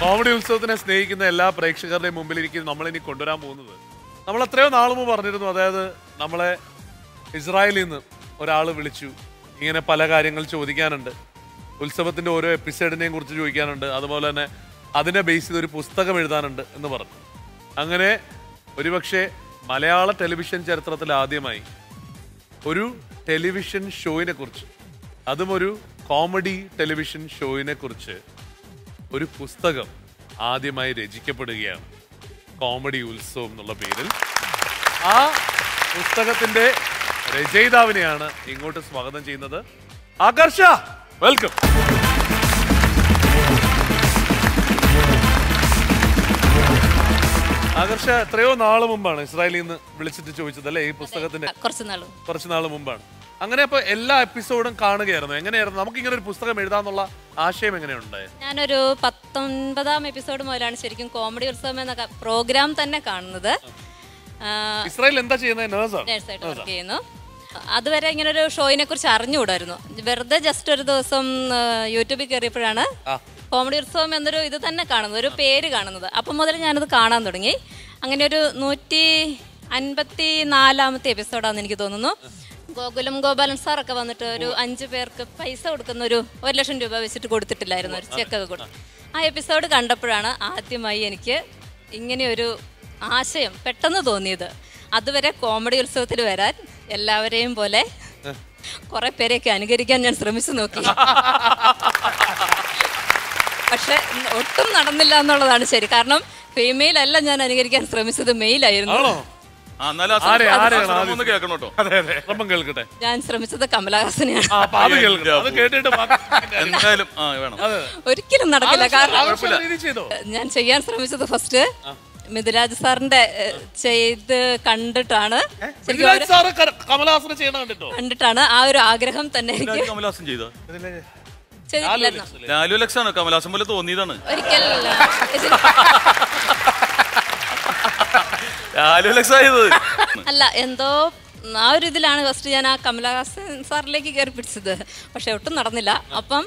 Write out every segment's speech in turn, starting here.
Comedy ഉത്സവത്തിനെ സ്നേഹിക്കുന്ന എല്ലാ പ്രേക്ഷകരുടെയും മുമ്പിലിരിക്കും നമ്മളിനി കൊണ്ടുവരാൻ പോകുന്നത്. നമ്മൾ എത്രയോ നാൾ മുമ്പ് പറഞ്ഞിരുന്നു അതായത് നമ്മളെ ഇസ്രായേലിൽ നിന്ന് ഒരാൾ വിളിച്ചു. ഇങ്ങനെ പല കാര്യങ്ങൾ ചോദിക്കാനുണ്ട്. ഉത്സവത്തിന്റെ ഓരോ എപ്പിസോഡിനെയും കുറിച്ച് ചോദിക്കാനുണ്ട്. അതുപോലെ തന്നെ അതിനെ ബേസ് ചെയ്ത് ഒരു പുസ്തകം എഴുതാനുണ്ട് എന്ന് പറഞ്ഞു. അങ്ങനെ ഒരുപക്ഷെ മലയാള ടെലിവിഷൻ ചരിത്രത്തിൽ ആദ്യമായി ഒരു ടെലിവിഷൻ ഷോയിനെ കുറിച്ച് അതും ഒരു കോമഡി ടെലിവിഷൻ ഷോയിനെ കുറിച്ച് ഒരു പുസ്തകം ആദ്യമായി രചിക്കപ്പെടുകയാണ്. കോമഡി ഉത്സവം എന്നുള്ള പേരിൽ. ആ പുസ്തകത്തിന്റെ രചയിതാവിനെയാണ് ഇങ്ങോട്ട് സ്വാഗതം ചെയ്യുന്നത്. ആകർഷ വെൽക്കം ആകർഷ എത്രയോ നാൾ മുമ്പാണ് ഇസ്രായേലിൽ നിന്ന് വിളിച്ചിട്ട് ചോദിച്ചത് അല്ലേ ഈ പുസ്തകത്തിന്റെ? കുറച്ച് നാൾ നാൾ മുമ്പാണ്. അങ്ങനെ അപ്പൊ എല്ലാ എപ്പിസോഡും കാണുകയായിരുന്നു. എങ്ങനെയായിരുന്നു? നമുക്ക് ഇങ്ങനെ ഒരു പുസ്തകം എഴുതാന്നുള്ള ആശയം എങ്ങനെയുണ്ട്? ഞാനൊരു പത്തൊൻപതാം എപ്പിസോഡ് മുതലാണ് ശരിക്കും കോമഡി ഉത്സവം എന്ന പ്രോഗ്രാം തന്നെ കാണുന്നത്. ഇസ്രായേൽ എന്താ ചെയ്യുന്നത് നേഴ്സായിട്ട് വർക്ക് ചെയ്യുന്നു. അതുവരെ ഇങ്ങനെ ഒരു ഷോയിനെ കുറിച്ച് അറിഞ്ഞുകൂടായിരുന്നു. വെറുതെ ജസ്റ്റ് ഒരു ദിവസം യൂട്യൂബിൽ കയറിയപ്പോഴാണ് കോമഡി ഉത്സവം എന്നൊരു ഇത് തന്നെ കാണുന്നത്. ഒരു പേര് കാണുന്നത്. അപ്പം മുതൽ ഞാനത് കാണാൻ തുടങ്ങി. അങ്ങനെ ഒരു നൂറ്റി അൻപത്തി നാലാമത്തെ എപ്പിസോഡാണെന്ന് എനിക്ക് തോന്നുന്നു. ഗോകുലം ഗോപാലൻ സാറൊക്കെ വന്നിട്ട് ഒരു അഞ്ചു പേർക്ക് പൈസ കൊടുക്കുന്ന ഒരു ഒരു ലക്ഷം രൂപ വെച്ചിട്ട് കൊടുത്തിട്ടില്ലായിരുന്നു ഒരു ചെക്കൊക്കെ കൊടുത്തു. ആ എപ്പിസോഡ് കണ്ടപ്പോഴാണ് ആദ്യമായി എനിക്ക് ഇങ്ങനെ ഒരു ആശയം പെട്ടെന്ന് തോന്നിയത്. അതുവരെ കോമഡി ഉത്സവത്തിൽ വരാൻ എല്ലാവരെയും പോലെ കുറെ പേരെയൊക്കെ അനുകരിക്കാൻ ഞാൻ ശ്രമിച്ചു നോക്കി. പക്ഷെ ഒട്ടും നടന്നില്ല എന്നുള്ളതാണ് ശരി. കാരണം ഫീമെയിൽ അല്ല ഞാൻ അനുകരിക്കാൻ ശ്രമിച്ചത് മെയിൽ കേൾക്കട്ടെ. ഞാൻ ശ്രമിച്ചത് കമലഹാസനെയാണ്. എന്തായാലും ആ വേണം. അതെ ഒരിക്കലും നടക്കില്ല. കാരണം ഞാൻ ചെയ്യാൻ ശ്രമിച്ചത് ഫസ്റ്റ് മിഥുരാജ് സാറിന്റെ ചെയ്ത് കണ്ടിട്ടാണ്. കണ്ടിട്ടാണ് ആ ഒരു ആഗ്രഹം തന്നെ കമലഹാസൻ ചെയ്തോ? ലാലു ലക്ഷാണ് കമലഹാസൻ പോലെ തോന്നിയതാണ്. ഒരിക്കലല്ല ഇത് ലാലു ലക്ഷ ചെയ്തത് അല്ല എന്തോ ആ ഒരു ഇതിലാണ് ഫസ്റ്റ് ഞാൻ ആ കമലഹാസൻ സാറിലേക്ക് കയറി പിടിച്ചത്. പക്ഷെ ഒട്ടും നടന്നില്ല. അപ്പം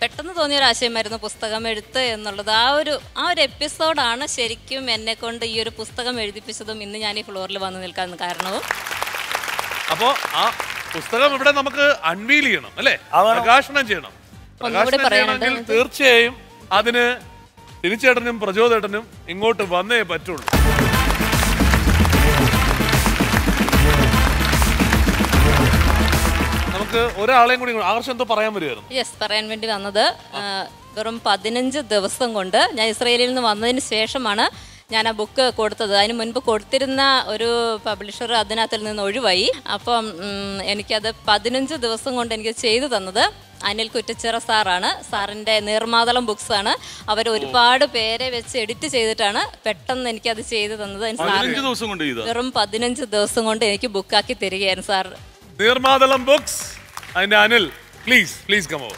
പെട്ടെന്ന് തോന്നിയ ഒരു ആശയമായിരുന്നു പുസ്തകം എഴുത്ത് എന്നുള്ളത്. ആ ഒരു ആ ഒരു എപ്പിസോഡാണ് ശരിക്കും എന്നെ കൊണ്ട് ഈ ഒരു പുസ്തകം എഴുതിപ്പിച്ചതും ഇന്ന് ഞാൻ ഈ ഫ്ലോറിൽ വന്നു നിൽക്കാൻ കാരണവും. അപ്പോ ആ പുസ്തകം ഇവിടെ നമുക്ക് അൺവീൽ ചെയ്യണം അല്ലേ? പ്രകാശനം ചെയ്യണം. പ്രകാശനം ചെയ്യണമെങ്കിൽ തീർച്ചയായും അതിന് തിരിച്ചേട്ടനും പ്രചോദേട്ടനും ഇങ്ങോട്ട് വന്നേ പറ്റുള്ളൂ. നമുക്ക് ഒരാളെയും കൂടി ആകർഷം എന്തോ പറയാൻ വരുമായിരുന്നു യെസ് പറയാൻ വേണ്ടി വന്നത് വെറും പതിനഞ്ച് ദിവസം കൊണ്ട് ഞാൻ ഇസ്രയേലിൽ നിന്ന് വന്നതിന് ശേഷമാണ് ഞാൻ ആ ബുക്ക് കൊടുത്തത്. അതിന് മുൻപ് കൊടുത്തിരുന്ന ഒരു പബ്ലിഷർ അതിനകത്തിൽ നിന്ന് ഒഴിവായി. അപ്പം എനിക്കത് പതിനഞ്ച് ദിവസം കൊണ്ട് എനിക്ക് ചെയ്തു തന്നത് അനിൽ കുറ്റച്ചിറ സാറാണ്. സാറിന്റെ നീർമാതളം ബുക്സ് ആണ്. അവർ ഒരുപാട് പേരെ വെച്ച് എഡിറ്റ് ചെയ്തിട്ടാണ് പെട്ടെന്ന് എനിക്കത് ചെയ്തു തന്നത്. സാർ വെറും പതിനഞ്ച് ദിവസം കൊണ്ട് എനിക്ക് ബുക്കാക്കി തരികയായിരുന്നു സാർ. നീർമാതളം ബുക്സ് അതിന്റെ അനിൽ പ്ലീസ് പ്ലീസ് കമോ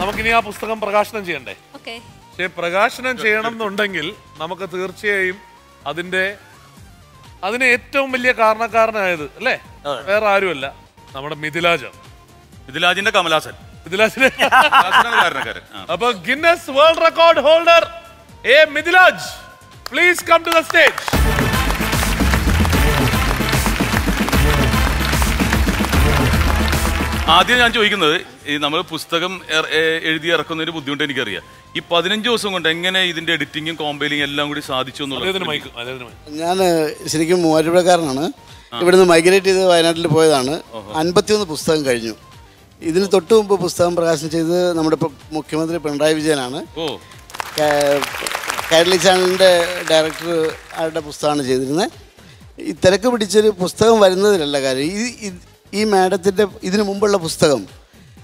നമുക്കിനി ആ പുസ്തകം പ്രകാശനം ചെയ്യണ്ടേ? പക്ഷേ പ്രകാശനം ചെയ്യണം എന്നുണ്ടെങ്കിൽ നമുക്ക് തീർച്ചയായും അതിന്റെ അതിന് ഏറ്റവും വലിയ കാരണക്കാരനായത് അല്ലേ? വേറെ ആരുമല്ല നമ്മുടെ മിഥിലാജ് മിഥിലാജിന്റെ കമലാസൻ മിഥിലാജിന്റെ. അപ്പൊ Guinness world record holder a Mithilaj please come to the stage. ആദ്യം ഞാൻ ചോദിക്കുന്നത് ഈ നമ്മൾ പുസ്തകം എഴുതി ഇറക്കുന്നതിന് ബുദ്ധിമുട്ട് എനിക്കറിയാം. ഈ പതിനഞ്ച് ദിവസം കൊണ്ട് എങ്ങനെ ഇതിന്റെ എഡിറ്റിംഗും കോമ്പൈലിംഗ് എല്ലാം കൂടി സാധിച്ചു എന്നുള്ളത് ഞാൻ ശരിക്കും മൂവാറ്റുപുഴക്കാരനാണ്. ഇവിടുന്ന് മൈഗ്രേറ്റ് ചെയ്ത് വയനാട്ടിൽ പോയതാണ്. അൻപത്തിയൊന്ന് പുസ്തകം കഴിഞ്ഞു. ഇതിന് തൊട്ട് മുമ്പ് പുസ്തകം പ്രകാശനം ചെയ്തത് നമ്മുടെ ഇപ്പം മുഖ്യമന്ത്രി പിണറായി വിജയനാണ്. കേരളി ചാനലിന്റെ ചാനലിന്റെ ഡയറക്ടർ ആരുടെ പുസ്തകമാണ് ചെയ്തിരുന്നത്. ഈ തിരക്ക് പിടിച്ചൊരു പുസ്തകം വരുന്നതിലല്ല കാര്യം. ഈ ഈ- മാഡത്തിന്റെ മാഡത്തിന്റെ ഇതിനു മുമ്പുള്ള പുസ്തകം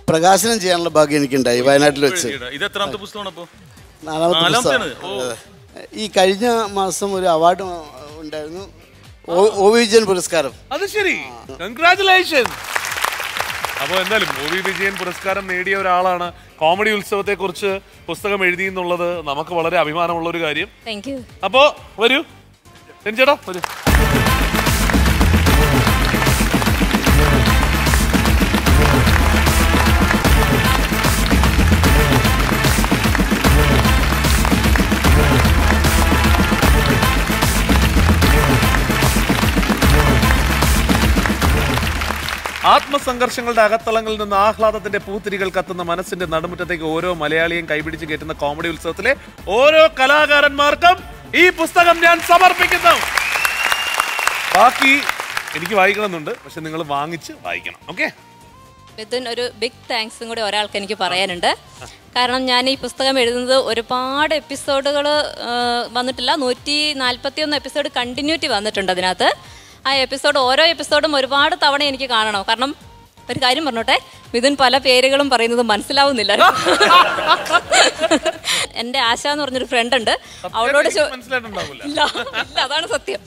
പ്രകാശനം ചെയ്യാനുള്ള ഭാഗ്യം എനിക്കുണ്ടായി വയനാട്ടിൽ വെച്ച്. നാലാമത്തെ? പുസ്തകം ഓ. ഈ കഴിഞ്ഞ മാസം ഒരു അവാർഡ് ഉണ്ടായിരുന്നു. ഒ- വിജയൻ പുരസ്കാരം. അത് ശരി. കൺഗ്രാറ്റുലേഷൻ അപ്പോൾ എന്തായാലും ഒ വി വിജയൻ പുരസ്കാരം നേടിയ ഒരാളാണ് കോമഡി ഉത്സവത്തെ കുറിച്ച് പുസ്തകം എഴുതി എന്നുള്ളത് നമുക്ക് വളരെ അഭിമാനമുള്ള ഒരു കാര്യം. താങ്ക് യു അപ്പോ വരൂ. ചേട്ടാ വരൂ. ആത്മസംഘർഷങ്ങളുടെ അകത്തളങ്ങളിൽ നിന്ന് ആഹ്ലാദത്തിന്റെ പൂത്തിരികൾ കത്തുന്ന മനസ്സിന്റെ നടുമുറ്റത്തേക്ക് ഓരോ മലയാളിയും കൈപിടിച്ച് കയറ്റുന്ന കോമഡി ഉത്സവത്തിലെ ഓരോ കലാകാരന്മാർക്കും ഈ പുസ്തകം ഞാൻ സമർപ്പിക്കുന്നു. ബാക്കി എനിക്ക് വായിക്കണമെന്നുണ്ട് പക്ഷെ നിങ്ങൾ വാങ്ങിച്ച് വായിക്കണം. ഓക്കെ? മിഥുൻ ഒരു ബിഗ് താങ്ക്സും കൂടി ഒരാൾക്ക് എനിക്ക് പറയാനുണ്ട്. കാരണം ഞാൻ ഈ പുസ്തകം എഴുതുന്നത് ഒരുപാട് എപ്പിസോഡുകൾ വന്നിട്ടില്ല. നൂറ്റി നാൽപ്പത്തി ഒന്ന് എപ്പിസോഡ് കണ്ടിന്യൂറ്റി വന്നിട്ടുണ്ട് അതിനകത്ത്. ആ എപ്പിസോഡ് ഓരോ എപ്പിസോഡും ഒരുപാട് തവണ എനിക്ക് കാണണം. കാരണം ഒരു കാര്യം പറഞ്ഞോട്ടെ? മിഥുൻ പല പേരുകളും പറയുന്നത് മനസ്സിലാവുന്നില്ല. എന്റെ ആശ എന്ന് പറഞ്ഞൊരു ഫ്രണ്ട് ഉണ്ട്. അവളോട് ഇല്ല ഇല്ല അതാണ് സത്യം.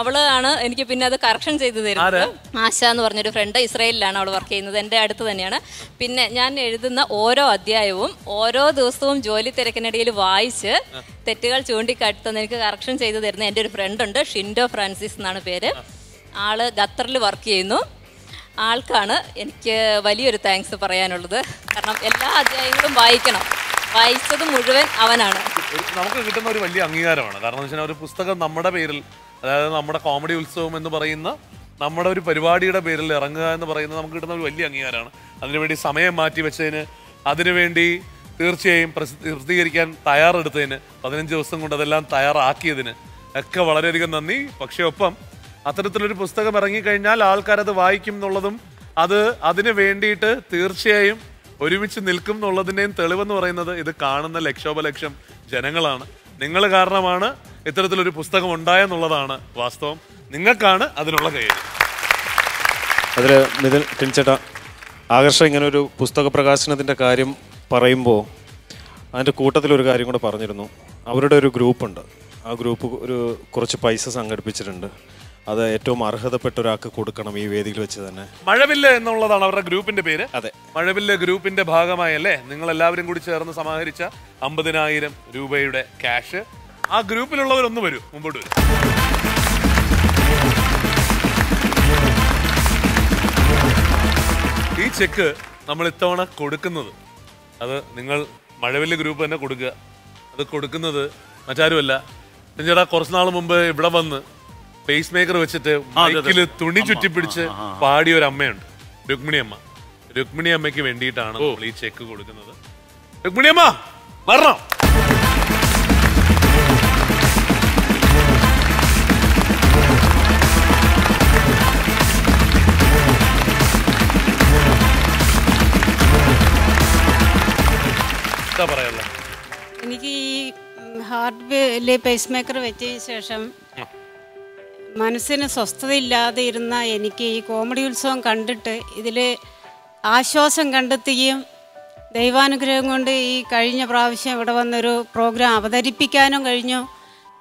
അവൾ ആണ് എനിക്ക് പിന്നെ അത് കറക്ഷൻ ചെയ്തു തരുന്നത്. ആശ എന്ന് പറഞ്ഞൊരു ഫ്രണ്ട് ഇസ്രയേലിലാണ് അവൾ വർക്ക് ചെയ്യുന്നത്. എന്റെ അടുത്ത് തന്നെയാണ്. പിന്നെ ഞാൻ എഴുതുന്ന ഓരോ അധ്യായവും ഓരോ ദിവസവും ജോലി തിരക്കിനിടയിൽ വായിച്ച് തെറ്റുകൾ ചൂണ്ടിക്കാട്ടുന്ന എനിക്ക് കറക്ഷൻ ചെയ്തു തരുന്ന എന്റെ ഒരു ഫ്രണ്ട് ഉണ്ട്. ഷിൻഡോ ഫ്രാൻസിസ് എന്നാണ് പേര്. ആൾ ഖത്തറിൽ വർക്ക് ചെയ്യുന്നു. ആൾക്കാണ് എനിക്ക് വലിയൊരു താങ്ക്സ് പറയാനുള്ളത്. കാരണം എല്ലാ അധ്യായങ്ങളും വായിക്കണം. വായിച്ചത് മുഴുവൻ അവനാണ്. നമുക്ക് കിട്ടുന്ന ഒരു വലിയ അംഗീകാരമാണ്. കാരണം എന്ന് വെച്ചാൽ ഒരു പുസ്തകം നമ്മുടെ പേരിൽ അതായത് നമ്മുടെ കോമഡി ഉത്സവം എന്ന് പറയുന്ന നമ്മുടെ ഒരു പരിപാടിയുടെ പേരിൽ ഇറങ്ങുക എന്ന് പറയുന്നത് നമുക്ക് കിട്ടുന്ന ഒരു വലിയ അംഗീകാരമാണ്. അതിനുവേണ്ടി സമയം മാറ്റി വെച്ചതിന് അതിനുവേണ്ടി തീർച്ചയായും പ്രസി- പ്രസിദ്ധീകരിക്കാൻ തയ്യാറെടുത്തതിന് പതിനഞ്ച് ദിവസം കൊണ്ട് അതെല്ലാം തയ്യാറാക്കിയതിന് ഒക്കെ വളരെയധികം നന്ദി. പക്ഷേ ഒപ്പം അത്തരത്തിലൊരു പുസ്തകം ഇറങ്ങിക്കഴിഞ്ഞാൽ ആൾക്കാരത് വായിക്കും എന്നുള്ളതും അത് അതിന് വേണ്ടിയിട്ട് തീർച്ചയായും ഒരുമിച്ച് നിൽക്കും എന്നുള്ളതിന്റെയും തെളിവെന്ന് പറയുന്നത് ഇത് കാണുന്ന ലക്ഷോപലക്ഷം ജനങ്ങളാണ്. നിങ്ങൾ കാരണമാണ് ഇത്തരത്തിലൊരു പുസ്തകം ഉണ്ടായെന്നുള്ളതാണ് വാസ്തവം. നിങ്ങൾക്കാണ് അതിനുള്ള കയ്യിൽ അതിൽ മിഥുൻ ടിൻചേട്ട ആകർഷ ഇങ്ങനെ ഒരു പുസ്തക പ്രകാശനത്തിന്റെ കാര്യം പറയുമ്പോൾ അതിന്റെ കൂട്ടത്തിൽ ഒരു കാര്യം കൂടെ പറഞ്ഞിരുന്നു. അവരുടെ ഒരു ഗ്രൂപ്പുണ്ട്. ആ ഗ്രൂപ്പ് ഒരു കുറച്ച് പൈസ സംഘടിപ്പിച്ചിട്ടുണ്ട്. അത് ഏറ്റവും അർഹതപ്പെട്ട ഒരാൾക്ക് കൊടുക്കണം ഈ വേദിയിൽ വെച്ച് തന്നെ. മഴവില്ല എന്നുള്ളതാണ് അവരുടെ ഗ്രൂപ്പിന്റെ പേര്. അതെ. മഴവില്ല ഗ്രൂപ്പിന്റെ ഭാഗമായി അല്ലേ നിങ്ങൾ എല്ലാവരും കൂടി ചേർന്ന് സമാഹരിച്ച അമ്പതിനായിരം രൂപയുടെ ക്യാഷ്. ആ ഗ്രൂപ്പിലുള്ളവരൊന്ന് വരൂ മുമ്പോട്ട് വരും. ഈ ചെക്ക് നമ്മൾ ഇത്തവണ കൊടുക്കുന്നത് അത് നിങ്ങൾ മഴവില്ല ഗ്രൂപ്പ് തന്നെ കൊടുക്കുക. അത് കൊടുക്കുന്നത് മറ്റാരുമല്ല. ചേട്ടാ കുറച്ച് നാൾ മുമ്പ് ഇവിടെ വന്ന് പേസ് മേക്കർ വെച്ചിട്ട്. മൈക്കിൽ തുണി ചുറ്റി ചുറ്റിപ്പിടിച്ച്. പാടിയ ഒരു അമ്മയുണ്ട്. രുക്മിണി അമ്മ. രുക്മിണി അമ്മയ്ക്ക് വേണ്ടിയിട്ടാണ് നമ്മൾ ഈ ചെക്ക് കൊടുക്കുന്നത്. രുക്മിണി അമ്മ വരണം. എനിക്ക് ഈ ഹാർട്ട് പേസ് മേക്കർ വെച്ചതിന് ശേഷം മനസ്സിന് സ്വസ്ഥതയില്ലാതെ ഇരുന്ന എനിക്ക് ഈ കോമഡി ഉത്സവം കണ്ടിട്ട് ഇതിൽ ആശ്വാസം കണ്ടെത്തുകയും ദൈവാനുഗ്രഹം കൊണ്ട് ഈ കഴിഞ്ഞ പ്രാവശ്യം ഇവിടെ വന്നൊരു പ്രോഗ്രാം അവതരിപ്പിക്കാനും കഴിഞ്ഞു.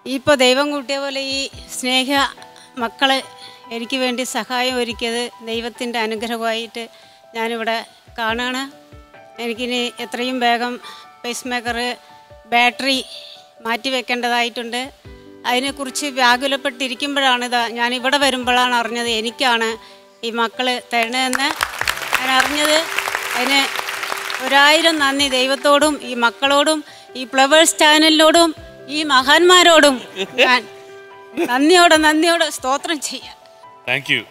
ഇപ്പോൾ ദൈവം കൂട്ടിയ പോലെ ഈ സ്നേഹ മക്കളെ എനിക്ക് വേണ്ടി സഹായം ഒരുക്കിയത് ദൈവത്തിന്റെ അനുഗ്രഹമായിട്ട് ഞാനിവിടെ കാണുകയാണ് എനിക്കിനി എത്രയും വേഗം പേസ് മേക്കർ ബാറ്ററി മാറ്റി വെക്കേണ്ടതായിട്ടുണ്ട് അതിനെക്കുറിച്ച് വ്യാകുലപ്പെട്ടിരിക്കുമ്പോഴാണ് ഇതാ ഞാൻ ഇവിടെ വരുമ്പോഴാണ് അറിഞ്ഞത് എനിക്കാണ് ഈ മക്കൾ തരണതെന്ന് ഞാൻ അറിഞ്ഞത്. അതിന് ഒരായിരം നന്ദി ദൈവത്തോടും ഈ മക്കളോടും ഈ ഫ്ലവേഴ്സ് ചാനലിനോടും ഈ മഹാന്മാരോടും ഞാൻ നന്ദിയോടെ നന്ദിയോടെ സ്തോത്രം ചെയ്യാം. Thank you?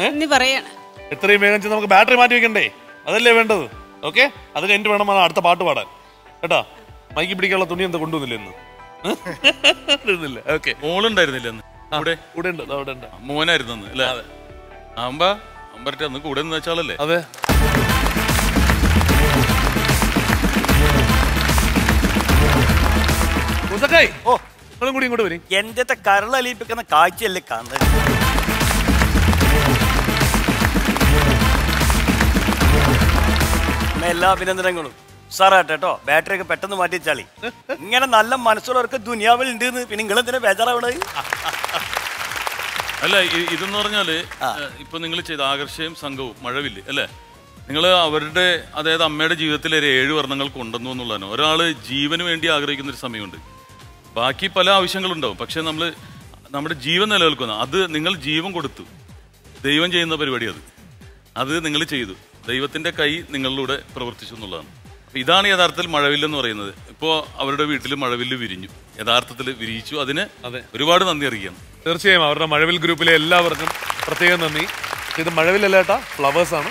നന്ദി പറയണം. എത്രയും വേഗം ചെന്ന് നമുക്ക് ബാറ്ററി മാറ്റി വെക്കണ്ടേ? അതല്ലേ വേണ്ടത്? ഓക്കെ അത് കഴിഞ്ഞിട്ട് വേണം അടുത്ത പാട്ട് പാടാൻ. കേട്ടോ? മൈക്ക് പിടിക്കാനുള്ള തുണി എന്താ കൊണ്ടുവന്നില്ല ഇരുന്നില്ല ഓക്കെ മോളുണ്ടായിരുന്നില്ല കൂടെ? കൂടെ ഉണ്ട് അവിടെ ഉണ്ട് മോനായിരുന്നു അല്ലേ? അമ്പ അമ്പരട്ടെ അന്ന് കൂടെ നിന്ന് വെച്ചാളല്ലേ അതെ. ഓ. നിങ്ങളും കൂടി ഇങ്ങോട്ട് വരും. എന്റെ കരളലിയിപ്പിക്കുന്ന കാഴ്ചയല്ലേ കാണുന്നത്? എല്ലാ അഭിനന്ദനങ്ങളും. സാറാട്ടെ കേട്ടോ ബാറ്ററി ഒക്കെ പെട്ടെന്ന് മാറ്റി വെച്ചാളി. ഇങ്ങനെ നല്ല മനസ്സുള്ളവർക്ക് ദുനിയാവിൽ ഉണ്ട് പിന്നെ നിങ്ങൾ എന്തിനാ ബേജാറാവണത്? അല്ല ഇതെന്ന് പറഞ്ഞാൽ ഇപ്പൊ നിങ്ങൾ ചെയ്ത ആകർഷയും സംഘവും മഴവില്ല് അല്ലേ? നിങ്ങൾ അവരുടെ അതായത് അമ്മയുടെ ജീവിതത്തിൽ ഒരു ഏഴ് വർണങ്ങൾ കൊണ്ടുവന്നു എന്നുള്ളതാണ്. ഒരാൾ ജീവന് വേണ്ടി ആഗ്രഹിക്കുന്ന ഒരു സമയമുണ്ട്. ബാക്കി പല ആവശ്യങ്ങളുണ്ടാവും. പക്ഷെ നമ്മൾ നമ്മുടെ ജീവൻ നിലനിൽക്കുന്ന അത് നിങ്ങൾ ജീവൻ കൊടുത്തു. ദൈവം ചെയ്യുന്ന പരിപാടി അത്. അത് നിങ്ങൾ ചെയ്തു. ദൈവത്തിന്റെ കൈ നിങ്ങളിലൂടെ പ്രവർത്തിച്ചു എന്നുള്ളതാണ്. ഇതാണ് യഥാർത്ഥത്തിൽ മഴവില്ല് എന്ന് പറയുന്നത്. ഇപ്പോൾ അവരുടെ വീട്ടിൽ മഴവില്ല് വിരിഞ്ഞു. യഥാർത്ഥത്തിൽ വിരിയിച്ചു. അതിന് അതെ. ഒരുപാട് നന്ദി അറിയിക്കണം തീർച്ചയായും അവരുടെ മഴവിൽ ഗ്രൂപ്പിലെ എല്ലാവർക്കും പ്രത്യേകം നന്ദി. ഇത് മഴവില്ലല്ലേട്ടാ ഫ്ലവേഴ്സ് ആണ്.